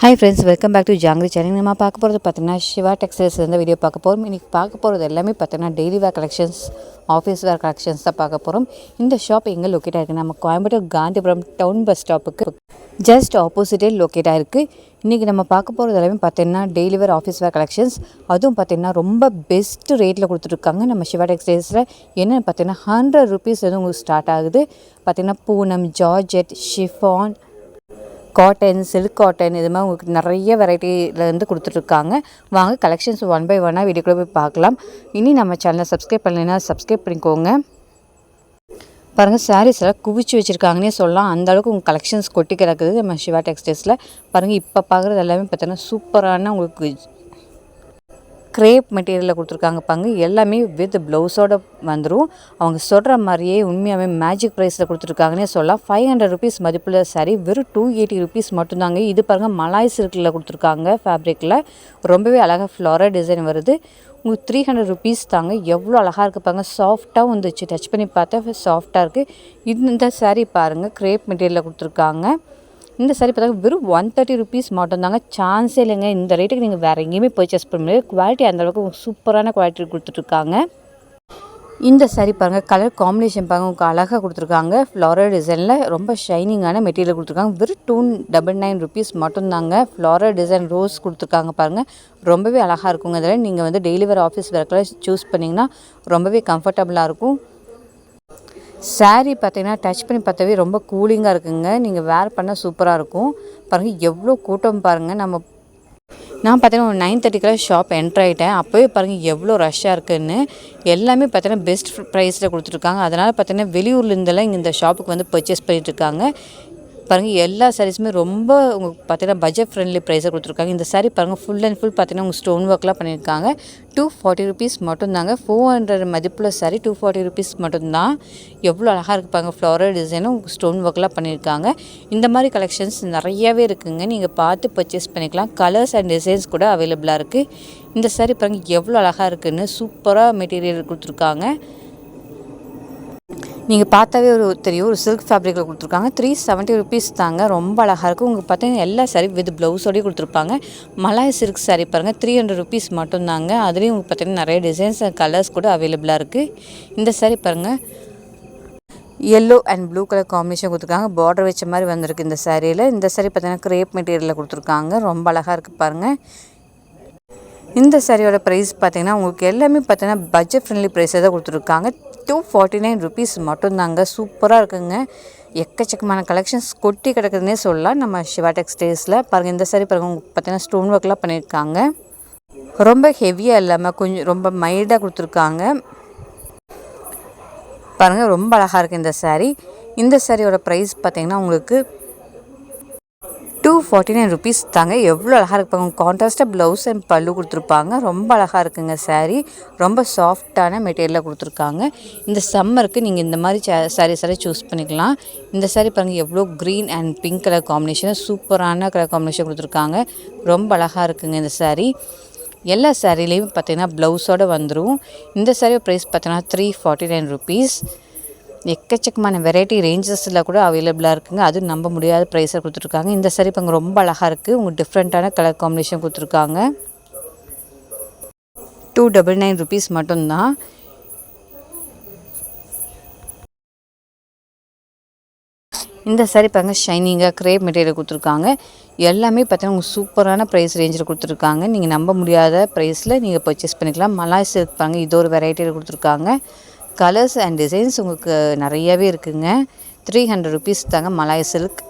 Hi friends welcome back to Jangiri channel நம்ம பார்க்க போகிறது பார்த்தீங்கன்னா சிவா டெக்ஸ்டைல்ஸ் வீடியோ பார்க்க போகிறோம் இன்றைக்கி பார்க்க போகிறது எல்லாமே பார்த்தீங்கன்னா daily wear collections office wear collections தான் பார்க்க போகிறோம் இந்த ஷாப் எங்கே லொக்கேட் ஆகிருக்கு நம்ம கோயம்புத்தூர் காந்திபுரம் டவுன் பஸ் ஸ்டாப்புக்கு ஜஸ்ட் ஆப்போசிட்டே லொக்கேட் ஆகிருக்கு இன்றைக்கி நம்ம பார்க்க போகிறது எல்லாமே பார்த்தீங்கன்னா daily wear office wear collections அதுவும் பார்த்தீங்கன்னா ரொம்ப பெஸ்ட்டு ரேட்டில் கொடுத்துருக்காங்க நம்ம சிவா டெக்ஸ்டைல்ஸில் என்னென்னு பார்த்தீங்கன்னா ஹண்ட்ரட் ருபீஸ் வந்து உங்களுக்கு ஸ்டார்ட் ஆகுது. பார்த்தீங்கன்னா Poonam georgette chiffon cotton silk cotton இது மாதிரி உங்களுக்கு நிறைய வெரைட்டிலேருந்து கொடுத்துட்ருக்காங்க. வாங்க கலெக்ஷன்ஸ் ஒன் பை ஒன்னாக வீடியோக்குள்ளே போய் பார்க்கலாம். இனி நம்ம சேனலை சப்ஸ்கிரைப் பண்ணலைன்னா சப்ஸ்கிரைப் பண்ணிக்கோங்க. பாருங்கள் சாரீஸ் எல்லாம் குவிச்சு வச்சுருக்காங்கன்னே சொல்லலாம். அந்தளவுக்கு உங்கள் கலெக்ஷன்ஸ் கொட்டி கிடக்குது. நம்ம சிவா டெக்ஸ்டைல்ஸில் பாருங்கள் இப்போ பார்க்குறது எல்லாமே பார்த்தீங்கன்னா சூப்பரான உங்களுக்கு க்ரேப் மெட்டீரியலில் கொடுத்துருக்காங்க பாங்க எல்லாமே வித் ப்ளவுஸோட வந்துடும் அவங்க சொல்கிற மாதிரியே உண்மையாகவே மேஜிக் ப்ரைஸில் கொடுத்துருக்காங்கன்னே சொல்லலாம். ஃபைவ் ஹண்ட்ரட் ருபீஸ் மதிப்புள்ள சாரி வெறும் டூ எயிட்டி ருபீஸ் மட்டும்தாங்க. இது பாருங்கள் மலாய் சில்கில் கொடுத்துருக்காங்க ஃபேப்ரிக்கில் ரொம்பவே அழகாக ஃப்ளோரா டிசைன் வருது. உங்களுக்கு த்ரீ ஹண்ட்ரட் ருபீஸ் தாங்க. எவ்வளோ அழகாக இருக்குது பாருங்க. சாஃப்டாக வந்துச்சு. டச் பண்ணி பார்த்தா சாஃப்டாக இருக்குது இந்த சாரீ பாருங்கள் க்ரேப் மெட்டீரியலில் கொடுத்துருக்காங்க. இந்த சாரி பார்த்தா வெறும் ஒன் தேர்ட்டி ருபீஸ் மட்டும்தாங்க. சான்ஸே இல்லைங்க. இந்த ரேட்டுக்கு நீங்கள் வேறு எங்கேயுமே பர்ச்சேஸ் பண்ண முடியாது. குவாலிட்டி அந்தளவுக்கு சூப்பரான குவாலிட்டி கொடுத்துட்ருக்காங்க. இந்த சாரி பாருங்கள் கலர் காம்பினேஷன் பாருங்கள் உங்களுக்கு அழகாக கொடுத்துருக்காங்க. ஃப்ளாரல் டிசைனில் ரொம்ப ஷைனிங்கான மெட்டீரியல் கொடுத்துருக்காங்க. வெறும் டூ டபுள் நைன் ருபீஸ் மட்டும்தாங்க. ஃப்ளாரல் டிசைன் ரோஸ் கொடுத்துருக்காங்க பாருங்கள் ரொம்பவே அழகாக இருக்குங்க இதில். நீங்கள் வந்து டெய்லி வேறு ஆஃபீஸ் வேர்க்கெல்லாம் சூஸ் பண்ணிங்கன்னா ரொம்பவே கம்ஃபர்டபுளாக இருக்கும். சாரீ பார்த்தீங்கன்னா டச் பண்ணி பார்த்தாவே ரொம்ப கூலிங்காக இருக்குங்க. நீங்கள் வேர் பண்ணால் சூப்பராக இருக்கும். பாருங்கள் எவ்வளோ கூட்டம் பாருங்கள் நம்ம நான் பார்த்தீங்கன்னா ஒரு நைன் தேர்ட்டிக்கெலாம் ஷாப் என்ட்ரு ஆகிட்டேன் அப்போவே பாருங்கள் எவ்வளோ ரஷ்ஷாக இருக்குதுன்னு எல்லாமே பார்த்தீங்கன்னா பெஸ்ட் ப்ரைஸில் கொடுத்துருக்காங்க அதனால் பார்த்தீங்கன்னா வெளியூர்லேருந்தெல்லாம் இங்கே இந்த ஷாப்புக்கு வந்து பர்ச்சேஸ் பண்ணிகிட்ருக்காங்க பாருங்கள் எல்லா சாரீஸுமே ரொம்ப உங்களுக்கு பார்த்தீங்கன்னா பட்ஜெட் ஃப்ரெண்ட்லி ப்ரைஸாக கொடுத்துருக்காங்க. இந்த சாரீ பாருங்கள் ஃபுல் அண்ட் ஃபுல் பார்த்தீங்கன்னா உங்கள் ஸ்டோன் ஒர்க்லாம் பண்ணியிருக்காங்க. டூ ஃபார்ட்டி ருபீஸ் மட்டும்தாங்க ஃபோர் ஹண்ட்ரட் மதிப்பில் சாரீ டூ ஃபார்ட்டி ருபீஸ் மட்டும்தான். எவ்வளோ அழகாக இருப்பாங்க ஃப்ளோரல் டிசைனும் ஸ்டோன் ஒர்க்லாம் பண்ணியிருக்காங்க. இந்த மாதிரி கலெக்ஷன்ஸ் நிறையாவே இருக்குங்க. நீங்கள் பார்த்து பர்ச்சேஸ் பண்ணிக்கலாம். கலர்ஸ் அண்ட் டிசைன்ஸ் கூட அவைலபிளாக இருக்குது இந்த சாரீ பாருங்கள் எவ்வளோ அழகாக இருக்குதுன்னு சூப்பராக மெட்டீரியல் கொடுத்துருக்காங்க. நீங்கள் பார்த்தாவே ஒரு தெரியும். ஒரு சில்க் ஃபேப்ரிக்கில் கொடுத்துருக்காங்க. த்ரீ செவன்ட்டி ருபீஸ் தாங்க. ரொம்ப அழகாக இருக்கும் உங்களுக்கு பார்த்தீங்கன்னா எல்லா சாரி வித் ப்ளவுஸோடய கொடுத்துருப்பாங்க. மலாய் சில்க் சாரி பாருங்கள் த்ரீ ஹண்ட்ரட் ருபீஸ் மட்டும்தாங்க. அதுலேயும் உங்களுக்கு பார்த்தீங்கன்னா நிறைய டிசைன்ஸ் அண்ட் கலர்ஸ் கூட அவைலபிளாக இருக்குது இந்த சாரி பாருங்கள் yellow and blue colour combination கொடுத்துருக்காங்க. பார்டர் வச்ச மாதிரி வந்திருக்கு இந்த சாரியில் இந்த சாரி பார்த்தீங்கன்னா க்ரேப் மெட்டீரியலில் கொடுத்துருக்காங்க. ரொம்ப அழகாக இருக்குது பாருங்கள் இந்த சாரியோட ப்ரைஸ் பார்த்தீங்கன்னா உங்களுக்கு எல்லாமே பார்த்தீங்கன்னா பட்ஜெட் ஃப்ரெண்ட்லி ப்ரைஸை தான் கொடுத்துருக்காங்க. டூ ஃபார்ட்டி நைன் ருபீஸ் மட்டும்தாங்க. சூப்பராக இருக்குங்க. எக்கச்சக்கமான கலெக்ஷன்ஸ் கொட்டி கிடக்குதுன்னே சொல்லலாம். நம்ம சிவா டெக்ஸ்டைல்ஸில் பாருங்கள் இந்த சாரி பாருங்கள் உங்களுக்கு பார்த்தீங்கன்னா ஸ்டோன் ஒர்க்லாம் பண்ணியிருக்காங்க. ரொம்ப ஹெவியாக இல்லாமல் கொஞ்சம் ரொம்ப மைல்டாக கொடுத்துருக்காங்க. பாருங்கள் ரொம்ப அழகாக இருக்குது இந்த சாரீ இந்த சாரியோட ப்ரைஸ் பார்த்திங்கன்னா உங்களுக்கு டூ ஃபார்ட்டி நைன் ருபீஸ் தாங்க எவ்வளோ அழகாக இருப்பாங்க கான்ட்ராஸ்ட்டாக ப்ளவுஸ் அண்ட் பல்லு கொடுத்துருப்பாங்க. ரொம்ப அழகாக இருக்குங்க சாரீ ரொம்ப சாஃப்டான மெட்டீரியலாக கொடுத்துருக்காங்க. இந்த சம்மருக்கு நீங்கள் இந்த மாதிரி சாரீஸ் எல்லாம் சூஸ் பண்ணிக்கலாம். இந்த சாரீ பாருங்கள் எவ்வளோ green and pink colour combination சூப்பரான கலர் காம்பினேஷன் கொடுத்துருக்காங்க. ரொம்ப அழகாக இருக்குங்க இந்த சாரீ எல்லா சாரீலேயும் பார்த்தீங்கன்னா ப்ளவுஸோடு வந்துடும் இந்த சாரியோட ப்ரைஸ் பார்த்தீங்கன்னா த்ரீ ஃபார்ட்டி நைன் ருபீஸ் எக்கச்சக்கமான வெரைட்டி ரேஞ்சஸில் கூட அவைலபிளாக இருக்குங்க. அதுவும் நம்ப முடியாத ப்ரைஸில் கொடுத்துருக்காங்க இந்த சாரி இப்போ ரொம்ப அழகாக இருக்குது உங்களுக்கு டிஃப்ரெண்ட்டான கலர் காம்பினேஷன் கொடுத்துருக்காங்க. டூ டபுள் நைன் ருபீஸ் மட்டும்தான். இந்த சாரி பாருங்க ஷைனிங்காக க்ரேப் மெட்டீரியல் கொடுத்துருக்காங்க. எல்லாமே பார்த்தீங்கன்னா உங்களுக்கு சூப்பரான ப்ரைஸ் ரேஞ்சில் கொடுத்துருக்காங்க. நீங்கள் நம்ப முடியாத ப்ரைஸில் நீங்கள் பர்ச்சேஸ் பண்ணிக்கலாம். மலாய் சில்க் பாருங்கள் இது ஒரு வெரைட்டியில் கொடுத்துருக்காங்க. கலர்ஸ் அண்ட் டிசைன்ஸ் உங்களுக்கு நிறையவே இருக்குங்க. த்ரீ ஹண்ட்ரட் ருபீஸ் தாங்க மலாய் சில்க்.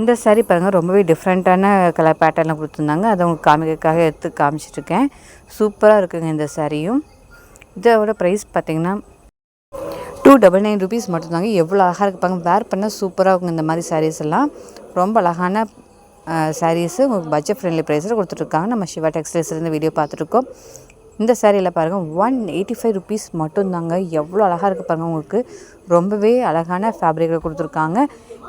இந்த சாரீ பாருங்கள் ரொம்பவே டிஃப்ரெண்ட்டான கலர் பேட்டர்னில் கொடுத்துருந்தாங்க. அதை உங்களுக்கு காமிக்கிறதுக்காக எடுத்து காமிச்சிட்ருக்கேன் சூப்பராக இருக்குங்க இந்த சாரியும் இதோட ப்ரைஸ் பார்த்திங்கன்னா டூ டபுள் நைன் ருபீஸ் மட்டும்தாங்க. எவ்வளோ அழகாக இருப்பாங்க வேர் பண்ணால் சூப்பராக இருக்கும் இந்த மாதிரி சாரீஸ் எல்லாம். ரொம்ப அழகான சாரீஸு உங்களுக்கு பட்ஜெட் ஃப்ரெண்ட்லி ப்ரைஸில் கொடுத்துட்ருக்காங்க. நம்ம சிவா டெக்ஸ்டைல்ஸ்லேருந்து வீடியோ பார்த்துருக்கோம் இந்த சாரியில் பாருங்கள் ஒன் எயிட்டி ஃபைவ் ருபீஸ் மட்டும்தாங்க. எவ்வளோ அழகாக இருக்குது பாருங்கள் உங்களுக்கு. ரொம்பவே அழகான ஃபேப்ரிக்கில் கொடுத்துருக்காங்க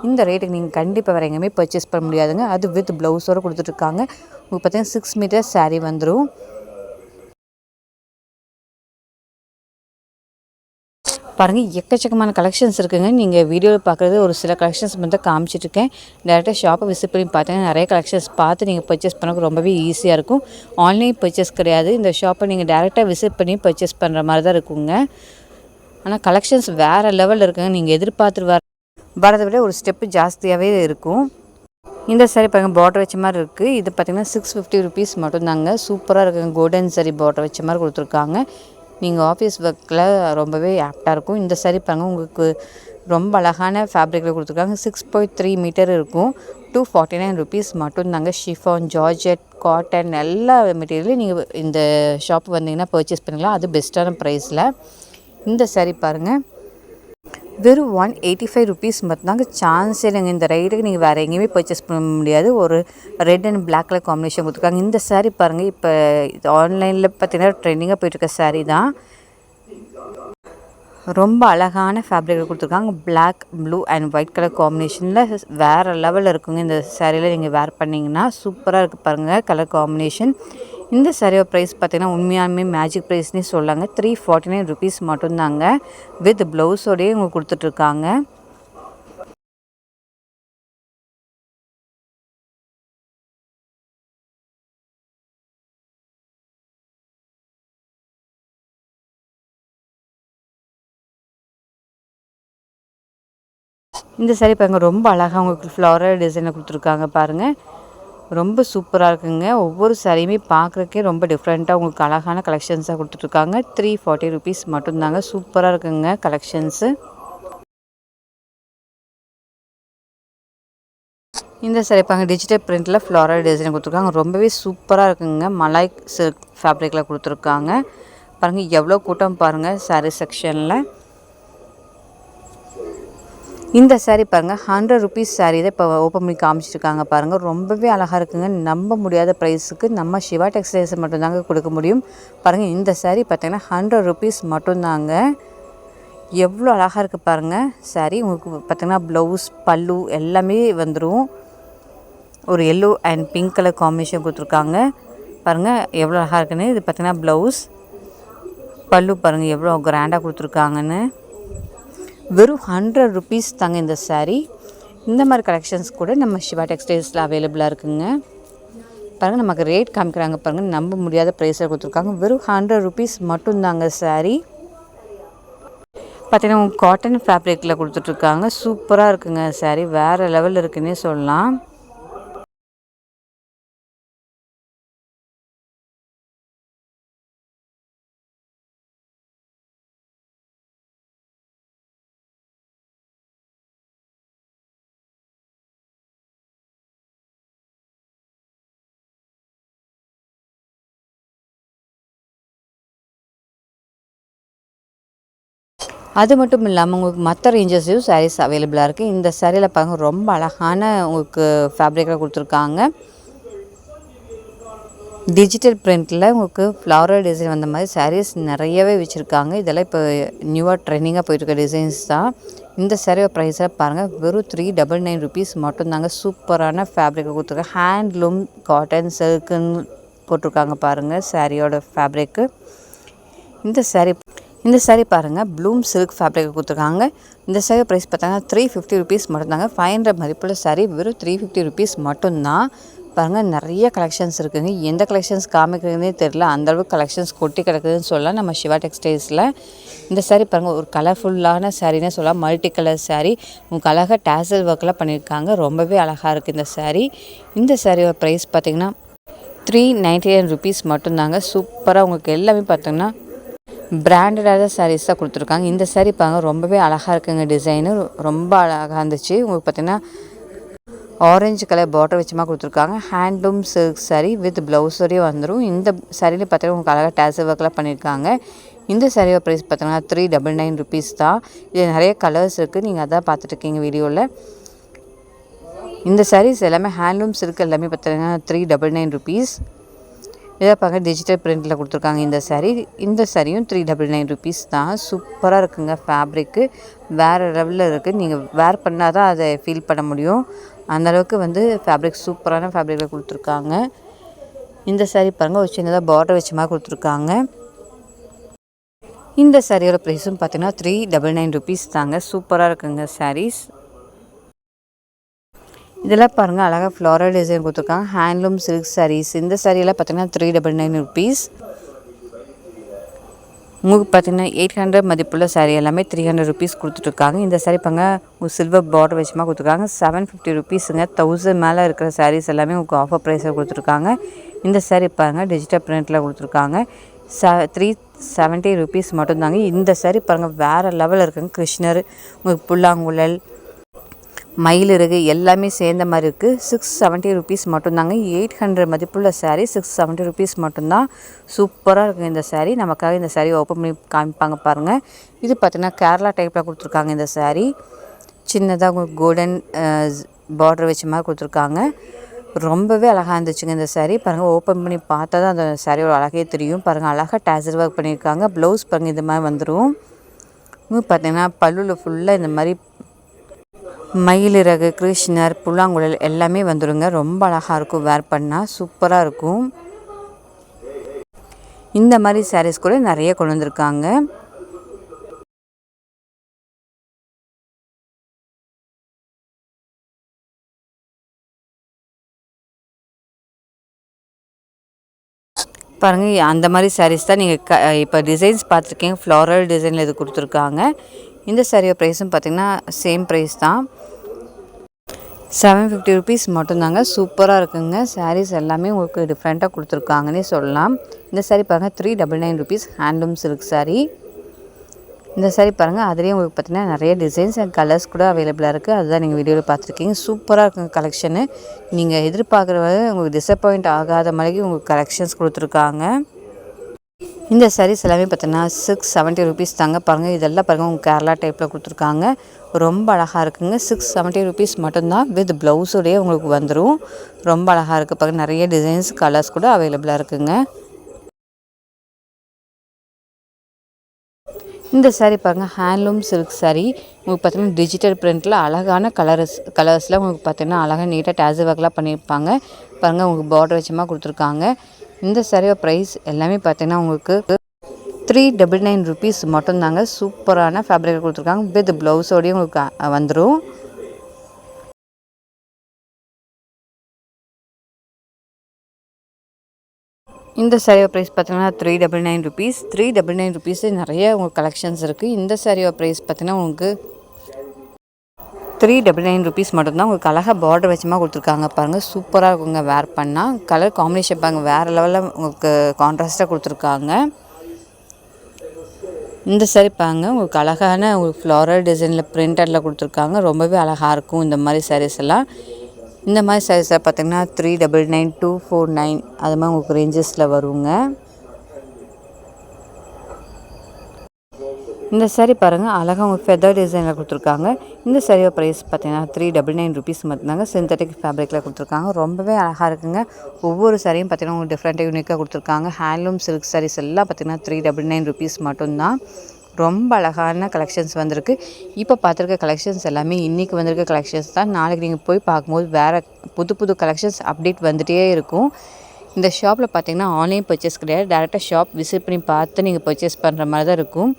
இந்த ரேட்டுக்கு நீங்கள் கண்டிப்பாக வேறு எங்கேயுமே பர்ச்சேஸ் பண்ண முடியாதுங்க. அது வித் ப்ளவுஸோடு கொடுத்துட்ருக்காங்க. உங்களுக்கு பார்த்தீங்கன்னா சிக்ஸ் மீட்டர் சாரீ வந்துடும் பாருங்கள் எக்கச்சக்கமான கலெக்ஷன்ஸ் இருக்குங்க. நீங்கள் வீடியோவில் பார்க்குறது ஒரு சில கலெக்ஷன்ஸ் மட்டும் காமிச்சிட்ருக்கேன் டேரெக்டாக ஷாப்பை விசிட் பண்ணி பார்த்தீங்கன்னா நிறைய கலெக்ஷன்ஸ் பார்த்து நீங்கள் பர்ச்சேஸ் பண்ணக்கு ரொம்பவே ஈஸியாக இருக்கும். ஆன்லைன் பர்ச்சேஸ் கிடையாது. இந்த ஷாப்பை நீங்கள் டேரெக்டாக விசிட் பண்ணி பர்ச்சேஸ் பண்ணுற மாதிரி தான் இருக்குங்க. ஆனால் கலெக்ஷன்ஸ் வேறு லெவலில் இருக்குங்க. நீங்கள் எதிர்பார்த்துட்டு வர வரதை விட ஒரு ஸ்டெப்பு ஜாஸ்தியாகவே இருக்கும். இந்த சாரி பாருங்கள் பார்டர் வச்ச மாதிரி இருக்குது இது பார்த்திங்கன்னா சிக்ஸ் ஃபிஃப்டி ருபீஸ் மட்டும்தாங்க. சூப்பராக இருக்குங்க. கோல்டன் சாரி பார்டர் வச்ச மாதிரி கொடுத்துருக்காங்க. நீங்கள் ஆஃபீஸ் ஒர்க்கில் ரொம்பவே ஆப்டாக இருக்கும். இந்த சாரி பாருங்கள் உங்களுக்கு ரொம்ப அழகான ஃபேப்ரிக்கில் கொடுத்துருக்காங்க. சிக்ஸ் பாயிண்ட் த்ரீ மீட்டர் இருக்கும். டூ ஃபார்ட்டி நைன் ருபீஸ் மட்டும்தாங்க. ஷிஃபான் ஜார்ஜெட் காட்டன் எல்லா மெட்டீரியலையும் நீங்கள் இந்த ஷாப் வந்தீங்கன்னா பர்ச்சேஸ் பண்ணிக்கலாம். அது பெஸ்ட்டான ப்ரைஸில் இந்த சாரி பாருங்கள் வெறும் ஒன் எயிட்டி ஃபைவ் ருபீஸ் மட்டும்தாங்க சான்ஸ் இல்லைங்க. இந்த ரைடுக்கு நீங்கள் வேறு எங்கேயுமே பர்ச்சேஸ் பண்ண முடியாது. ஒரு red and black colour combination கொடுத்துருக்காங்க. இந்த சாரீ பாருங்கள் இப்போ இது ஆன்லைனில் பார்த்தீங்கன்னா ட்ரெண்டிங்காக போயிட்டுருக்க சாரீ தான். ரொம்ப அழகான ஃபேப்ரிக் கொடுத்துருக்காங்க. Black blue and white colour காம்பினேஷனில் வேறு லெவலில் இருக்குங்க. இந்த சாரியில் நீங்கள் வேர் பண்ணிங்கன்னா சூப்பராக இருக்குது பாருங்கள் கலர் காம்பினேஷன் இந்த சரியோட ப்ரைஸ் பார்த்திங்கன்னா உண்மையாலுமே மேஜிக் ப்ரைஸ்னே சொல்லாங்க. த்ரீ ஃபார்ட்டி நைன் ருபீஸ் மட்டும்தாங்க வித் ப்ளவுஸோடையே இவங்க கொடுத்துட்ருக்காங்க. இந்த சாரி பாருங்கள் ரொம்ப அழகாக உங்களுக்கு ஃப்ளவரல் டிசைனில் கொடுத்துருக்காங்க பாருங்கள் ரொம்ப சூப்பராக இருக்குங்க. ஒவ்வொரு சாரியுமே பார்க்குறக்கே ரொம்ப டிஃப்ரெண்ட்டாக உங்களுக்கு அழகான கலெக்ஷன்ஸாக கொடுத்துட்ருக்காங்க. த்ரீ ஃபார்ட்டி ருபீஸ் மட்டும்தாங்க. சூப்பராக இருக்குங்க கலெக்ஷன்ஸு இந்த சாரி பாருங்க டிஜிட்டல் பிரிண்டில் ஃப்ளாரல் டிசைன் கொடுத்துருக்காங்க. ரொம்பவே சூப்பராக இருக்குங்க. மலாய் சில்க் ஃபேப்ரிக்கில் கொடுத்துருக்காங்க. பாருங்கள் எவ்வளோ கூட்டம் பாருங்கள் சாரீ செக்ஷனில் இந்த சாரீ பாருங்கள் ஹண்ட்ரட் ருபீஸ் சாரீ தான் இப்போ ஓப்பன் பண்ணி காமிச்சிருக்காங்க பாருங்கள் ரொம்பவே அழகாக இருக்குங்க. நம்ப முடியாத ப்ரைஸுக்கு நம்ம சிவா டெக்ஸ்டைல்ஸ் மட்டும்தாங்க கொடுக்க முடியும். பாருங்கள் இந்த சாரீ பார்த்தீங்கன்னா ஹண்ட்ரட் ருபீஸ் மட்டும்தாங்க. எவ்வளோ அழகாக இருக்குது பாருங்கள் சாரீ உங்களுக்கு பார்த்திங்கன்னா ப்ளவுஸ் பல்லு எல்லாமே வந்துடும் ஒரு yellow and pink colour combination கொடுத்துருக்காங்க. பாருங்கள் எவ்வளோ அழகாக இருக்குன்னு. இது பார்த்திங்கன்னா ப்ளவுஸ் பல்லு பாருங்கள் எவ்வளோ கிராண்டாக கொடுத்துருக்காங்கன்னு. வெறும் ஹண்ட்ரட் ருபீஸ் தாங்க இந்த சாரீ இந்த மாதிரி கலெக்ஷன்ஸ் கூட நம்ம சிவா டெக்ஸ்டைல்ஸில் அவைலபிளாக இருக்குங்க. பாருங்கள் நமக்கு ரேட் காமிக்கிறாங்க பாருங்கள் நம்ப முடியாத ப்ரைஸில் கொடுத்துருக்காங்க. வெறும் ஹண்ட்ரட் ருபீஸ் மட்டும்தாங்க சாரீ பார்த்தீங்கன்னா காட்டன் ஃபேப்ரிக்கில் கொடுத்துட்ருக்காங்க சூப்பராக இருக்குங்க. சாரீ வேறு லெவலில் இருக்குன்னே சொல்லலாம். அது மட்டும் இல்லாமல் உங்களுக்கு மற்ற ரேஞ்சஸ்லையும் சாரீஸ் அவைலபிளாக இருக்குது இந்த சாரியில் பாருங்கள் ரொம்ப அழகான உங்களுக்கு ஃபேப்ரிக்காக கொடுத்துருக்காங்க. டிஜிட்டல் பிரிண்டில் உங்களுக்கு ஃப்ளவரல் டிசைன் வந்த மாதிரி சாரீஸ் நிறையவே வச்சுருக்காங்க. இதெல்லாம் இப்போ நியூவாக ட்ரெண்டிங்காக போயிட்டுருக்க டிசைன்ஸ் தான். இந்த சாரியோட ப்ரைஸாக பாருங்கள் வெறும் த்ரீ டபுள் நைன் ருபீஸ் மட்டும்தாங்க சூப்பரான ஃபேப்ரிக்கை கொடுத்துருக்காங்க. ஹேண்ட்லூம் காட்டன் சில்க்குன்னு போட்டிருக்காங்க பாருங்கள் சாரியோட ஃபேப்ரிக்கு இந்த சாரீ இந்த சாரீ பாருங்கள் ப்ளூம் சில்க் ஃபேப்ரிக் கொடுத்துருக்காங்க. இந்த சாரீ ப்ரைஸ் பார்த்தாங்கன்னா த்ரீ ஃபிஃப்டி ருபீஸ் மட்டும்தாங்க. ஃபைவ் ஹண்ட்ரட் மதிப்புள்ள சாரீ வெறும் த்ரீ ஃபிஃப்டி ருபீஸ் மட்டும்தான். பாருங்கள் நிறைய கலெக்ஷன்ஸ் இருக்குதுங்க எந்த கலெக்ஷன்ஸ் காமிக்கிறதுனே தெரில அந்தளவுக்கு கலெக்ஷன்ஸ் கொட்டி கிடக்குதுன்னு சொல்லலாம். நம்ம சிவா டெக்ஸ்டைல்ஸில் இந்த சாரீ பாருங்கள் ஒரு கலர்ஃபுல்லான சாரீனே சொல்லலாம். மல்டி கலர் சாரீ உங்களுக்கு அழகாக டேசல் ஒர்க்கெலாம் பண்ணியிருக்காங்க. ரொம்பவே அழகாக இருக்குது இந்த சாரீ இந்த சாரியோட ப்ரைஸ் பார்த்திங்கன்னா த்ரீ நைன்டி நைன் ருபீஸ் மட்டும்தாங்க. சூப்பராக உங்களுக்கு எல்லாமே பார்த்திங்கன்னா பிராண்டடான சாரீஸ் தான் கொடுத்துருக்காங்க. இந்த சாரீ பாருங்க ரொம்பவே அழகாக இருக்குங்க டிசைனு ரொம்ப அழகாக இருந்துச்சு. உங்களுக்கு பார்த்திங்கன்னா ஆரஞ்சு கலர் பாட்டர் வச்சுமா கொடுத்துருக்காங்க. ஹேண்ட்லூம் சில்க் சாரீ வித் ப்ளவுஸோடய வந்துடும் இந்த சாரியில் பார்த்தீங்கன்னா உங்களுக்கு அழகாக டேசல் ஒர்க்லாம் பண்ணியிருக்காங்க இந்த சாரியோட ப்ரைஸ் பார்த்தீங்கன்னா த்ரீ டபுள் நைன் ருபீஸ் தான். இதில் நிறைய கலர்ஸ் இருக்குது நீங்கள் அதான் பார்த்துட்ருக்கீங்க வீடியோவில் இந்த சாரீஸ் எல்லாமே ஹேண்ட்லூம் சில்க் எல்லாமே பார்த்தீங்கன்னா த்ரீ டபுள் நைன் ருபீஸ் இதை பார்க்க டிஜிட்டல் பிரிண்டில் கொடுத்துருக்காங்க. இந்த சாரீ இந்த சாரியும் த்ரீ டபுள் நைன் ருபீஸ் தான். சூப்பராக இருக்குங்க ஃபேப்ரிக்கு வேறு லெவலில் இருக்குது நீங்கள் வேர் பண்ணால் தான் அதை ஃபீல் பண்ண முடியும். அந்தளவுக்கு வந்து ஃபேப்ரிக் சூப்பரான ஃபேப்ரிக்கில் கொடுத்துருக்காங்க. இந்த சாரீ பாருங்கள் ஒரு சின்னதாக பார்டர் வச்ச மாதிரி கொடுத்துருக்காங்க. இந்த சாரியோட ப்ரைஸும் பார்த்தீங்கன்னா த்ரீ டபுள் நைன் ருபீஸ் தாங்க. சூப்பராக இருக்குங்க சாரீஸ் இதெல்லாம் பாருங்கள் அழகாக ஃப்ளாரல் டிசைன் கொடுத்துருக்காங்க. ஹேண்ட்லூம் சில்க் சாரீஸ் இந்த சாரியெல்லாம் பார்த்தீங்கன்னா த்ரீ டபுள் நைன் ருபீஸ் உங்களுக்கு பார்த்தீங்கன்னா எயிட் ஹண்ட்ரட் மதிப்புள்ள சாரீ எல்லாமே த்ரீ ஹண்ட்ரட் ருபீஸ் கொடுத்துட்ருக்காங்க. இந்த சாரீ பாருங்க உங்களுக்கு சில்வர் பார்டர் வச்சுமா கொடுத்துருக்காங்க. செவன் ஃபிஃப்டி ருபீஸுங்க தௌசண்ட் மேலே இருக்கிற சாரீஸ் எல்லாமே உங்களுக்கு ஆஃபர் ப்ரைஸில் கொடுத்துருக்காங்க. இந்த சாரீ பாருங்கள் டிஜிட்டல் பிரிண்ட்டில் கொடுத்துருக்காங்க. ச த்ரீ செவன்ட்டி ருபீஸ் மட்டும்தாங்க. இந்த சாரீ பாருங்கள் வேறு லெவலில் இருக்குங்க. கிருஷ்ணர் உங்களுக்கு புல்லாங்குழல் மயிலிறகு எல்லாமே சேர்ந்த மாதிரி இருக்குது சிக்ஸ் செவன்ட்டி ருபீஸ் மட்டும்தாங்க. எயிட் ஹண்ட்ரட் மதிப்புள்ள சாரீ சிக்ஸ் செவன்ட்டி ருபீஸ் மட்டும்தான். சூப்பராக இருக்குது இந்த சாரீ நமக்காக இந்த சாரீ ஓப்பன் பண்ணி காமிப்பாங்க பாருங்கள் இது பார்த்திங்கன்னா கேரளா டைப்பில் கொடுத்துருக்காங்க இந்த சாரீ சின்னதாக கோல்டன் பார்டர் வச்ச மாதிரி கொடுத்துருக்காங்க. ரொம்பவே அழகாக இருந்துச்சுங்க இந்த சாரீ பாருங்கள் ஓப்பன் பண்ணி பார்த்தா தான் அந்த சாரியோட அழகே தெரியும். பாருங்கள் அழகாக டேசர் ஒர்க் பண்ணியிருக்காங்க. ப்ளவுஸ் பாருங்கள் இந்த மாதிரி வந்துடும் பார்த்திங்கன்னா பல்லுவில் ஃபுல்லாக இந்த மாதிரி மயிலிறகு கிருஷ்ணர் புல்லாங்குழல் எல்லாமே வந்துடுங்க ரொம்ப அழகாக இருக்கும். வேர் பண்ணால் சூப்பராக இருக்கும். இந்த மாதிரி சாரீஸ் கூட நிறைய கொண்டு வந்திருக்காங்க. பாருங்கள் அந்த மாதிரி சாரீஸ் தான் நீங்கள் க இப்போ டிசைன்ஸ் பார்த்துருக்கீங்க. ஃப்ளாரல் டிசைனில் இது கொடுத்துருக்காங்க. இந்த சாரியோட ப்ரைஸும் பார்த்திங்கன்னா சேம் ப்ரைஸ் தான். செவன் ஃபிஃப்டி ருபீஸ் மட்டும்தாங்க. சூப்பராக இருக்குங்க. சாரீஸ் எல்லாமே உங்களுக்கு டிஃப்ரெண்ட்டாக கொடுத்துருக்காங்கன்னே சொல்லலாம். இந்த சாரீ பாருங்கள் three double nine rupees handloom silk sari இந்த சாரீ பாருங்கள் அதுலேயும் உங்களுக்கு பார்த்தீங்கன்னா நிறைய டிசைன்ஸ் அண்ட் கலர்ஸ் கூட அவைலபிளாக இருக்குது அதுதான் நீங்கள் வீடியோவில் பார்த்துருக்கீங்க. சூப்பராக இருக்குங்க கலெக்ஷனு நீங்கள் எதிர்பார்க்குற உங்களுக்கு டிசப்பாயிண்ட் ஆகாத மாதிரி உங்களுக்கு கலெக்ஷன்ஸ் கொடுத்துருக்காங்க. இந்த சாரீஸ் எல்லாமே பார்த்தீங்கன்னா சிக்ஸ் செவன்ட்டி ருபீஸ் தாங்க. பாருங்கள் இதெல்லாம் பாருங்கள் உங்கள் கேரளா டைப்பில் கொடுத்துருக்காங்க. ரொம்ப அழகாக இருக்குங்க. சிக்ஸ் செவன்ட்டி ருபீஸ் மட்டும்தான். வித் ப்ளவுஸோடையே உங்களுக்கு வந்துடும் ரொம்ப அழகாக இருக்குது பாருங்கள் நிறைய டிசைன்ஸ் கலர்ஸ் கூட அவைலபிளாக இருக்குங்க. இந்த சாரீ பாருங்கள் ஹேண்ட்லூம் சில்க் சாரீ உங்களுக்கு பார்த்தீங்கன்னா டிஜிட்டல் பிரிண்ட்டில் அழகான கலர்ஸ் கலர்ஸில் உங்களுக்கு பார்த்தீங்கன்னா அழகாக நீட்டாக டேஸ் ஒர்க்லாம் பண்ணியிருப்பாங்க. பாருங்கள் உங்களுக்கு பார்டர் வச்சமாக கொடுத்துருக்காங்க. இந்த சாரியோட ப்ரைஸ் எல்லாமே பார்த்தீங்கன்னா உங்களுக்கு த்ரீ டபுள் நைன் ருபீஸ் மட்டும்தாங்க. சூப்பரான ஃபேப்ரிக் கொடுத்துருக்காங்க. வித் ப்ளவுஸோடையும் உங்களுக்கு வந்துடும் இந்த சாரியோட ப்ரைஸ் பார்த்தீங்கன்னா three double nine rupees three double nine rupees நிறைய உங்களுக்கு கலெக்ஷன்ஸ் இருக்குது இந்த சாரியோட ப்ரைஸ் பார்த்தீங்கன்னா உங்களுக்கு த்ரீ டபுள் நைன் ருபீஸ் மட்டும்தான் உங்களுக்கு அழகாக பார்டர் வச்சமாக கொடுத்துருக்காங்க பாருங்கள் சூப்பராக இருக்குங்க வேர் பண்ணால் கலர் காம்பினேஷன் பாருங்கள் வேறு லெவலில் உங்களுக்கு கான்ட்ராஸ்ட்டாக கொடுத்துருக்காங்க. இந்த சரி பாருங்க உங்களுக்கு அழகான உங்களுக்கு ஃப்ளாரல் டிசைனில் பிரிண்டடில் கொடுத்துருக்காங்க. ரொம்பவே அழகாக இருக்கும் இந்த மாதிரி சாரீஸ் எல்லாம். இந்த மாதிரி சாரீஸை பார்த்திங்கன்னா three double nine two four nine அது மாதிரி உங்களுக்கு ரேஞ்சஸில் வருங்க. இந்த சாரீ பாருங்கள் அழகாக உங்கள் ஃபெதர் டிசைனில் கொடுத்துருக்காங்க. இந்த சாரியோட ப்ரைஸ் பார்த்தீங்கன்னா த்ரீ டபுள் நைன் ருபீஸ் மட்டும்தாங்க சிந்தட்டிக் ஃபேப்ரிக்கில் கொடுத்துருக்காங்க. ரொம்பவே அழகாக இருக்குங்க. ஒவ்வொரு சாரியும் பார்த்தீங்கன்னா உங்களுக்கு டிஃப்ரெண்ட்டாக யூனிக்காக கொடுத்துருக்காங்க. ஹேண்ட்லூம் சில்க் சாரீஸ் எல்லாம் பார்த்தீங்கன்னா த்ரீ டபுள் நைன் ருபீஸ் மட்டும்தான். ரொம்ப அழகான கலெக்ஷன்ஸ் வந்திருக்கு. இப்போ பார்த்துருக்க கலெக்ஷன்ஸ் எல்லாமே இன்றைக்கி வந்திருக்க கலெக்ஷன்ஸ் தான். நாளைக்கு நீங்கள் போய் பார்க்கும்போது வேறு புது புது கலெக்ஷன்ஸ் அப்டேட் வந்துகிட்டே இருக்கும். இந்த ஷாப்பில் பார்த்தீங்கன்னா ஆன்லைன் பர்ச்சேஸ் கிடையாது. டேரெக்டாக ஷாப் விசிட் பண்ணி பார்த்து நீங்கள் பர்ச்சேஸ் பண்ணுற மாதிரி தான் இருக்கும்.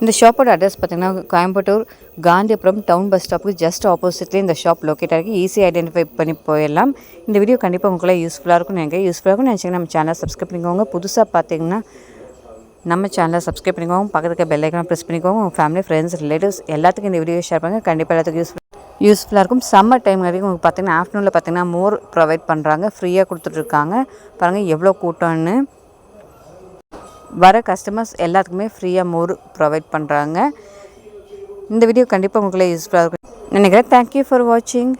இந்த ஷாப்போட அட்ரஸ் பார்த்திங்கன்னா கோயம்புத்தூர் காந்திபுரம் டவுன் பஸ் ஸ்டாப்புக்கு ஜஸ்ட் ஆப்போசிட்லேயே இந்த ஷாப் லொக்கேட் ஆகி ஈஸியாக ஐடென்டிஃபை பண்ணி போயிடலாம். இந்த வீடியோ கண்டிப்பாக உங்களுக்கு யூஸ்ஃபுல்லாக இருக்கும் நீங்கள் யூஸ்ஃபுல்லாக இருக்கும் நினச்சிங்கன்னா நம்ம சேனலை சப்ஸ்கிரைப் பண்ணிக்கோங்க. புதுசாக பார்த்தீங்கன்னா நம்ம சேனலை சப்ஸ்கிரைப் பண்ணிக்கோங்க. பக்கத்துக்கு பெல் ப்ரெஸ் பண்ணிக்கோங்க. உங்கள் ஃபேமிலி ஃப்ரெண்ட்ஸ் ரிலேட்டிவ்ஸ் எல்லாத்துக்கும் இந்த வீடியோ ஷேர் பண்ணுங்கள் கண்டிப்பாக எல்லாத்துக்கும் யூஸ்ஃபுல் யூஸ்ஃபுல்லாக இருக்கும். சம்மர் டைம் வரைக்கும் உங்களுக்கு பார்த்தீங்கன்னா ஆஃப்டர்நூனில் பார்த்தீங்கன்னா மோர் ப்ரொவைட் பண்ணுறாங்க ஃப்ரீயாக கொடுத்துட்ருக்காங்க பாருங்கள் எவ்வளோ கூட்டம்னு. வர கஸ்டமர்ஸ் எல்லாத்துக்குமே ஃப்ரீயாக மோர் ப்ரொவைட் பண்ணுறாங்க இந்த வீடியோ கண்டிப்பாக உங்களுக்கு யூஸ்ஃபுல்லாக இருக்கும். நினைக்கிறேன் தேங்க்யூ ஃபார் வாட்சிங்